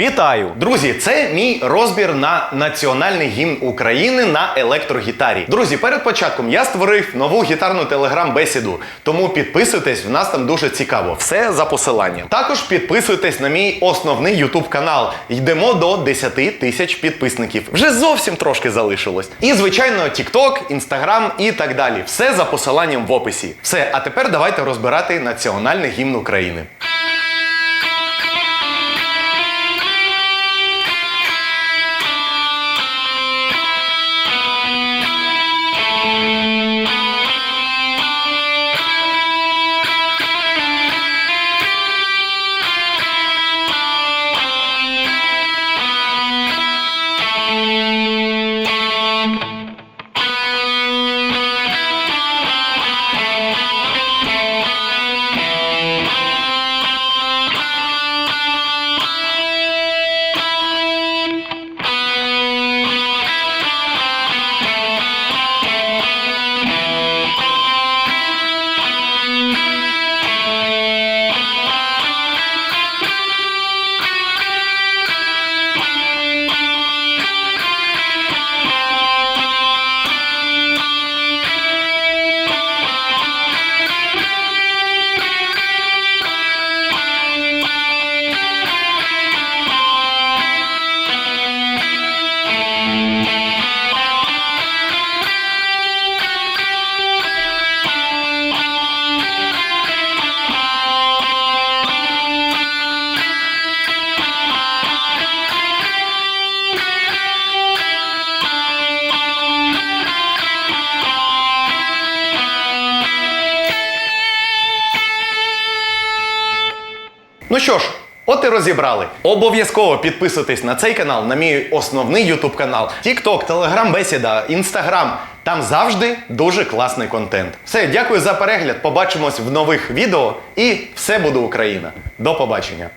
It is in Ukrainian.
Вітаю! Друзі, це мій розбір на національний гімн України на електрогітарі. Друзі, перед початком я створив нову гітарну телеграм-бесіду, тому підписуйтесь, в нас там дуже цікаво. Все за посиланням. Також підписуйтесь на мій основний ютуб канал. Йдемо до 10 тисяч підписників. Вже зовсім трошки залишилось. І, звичайно, TikTok, Instagram і так далі. Все за посиланням в описі. Все, а тепер давайте розбирати національний гімн України. Ну що ж, от і розібрали. Обов'язково підписуйтесь на цей канал, на мій основний YouTube канал, TikTok, Telegram Бесіда, Instagram. Там завжди дуже класний контент. Все, дякую за перегляд. Побачимось в нових відео і все буде Україна. До побачення.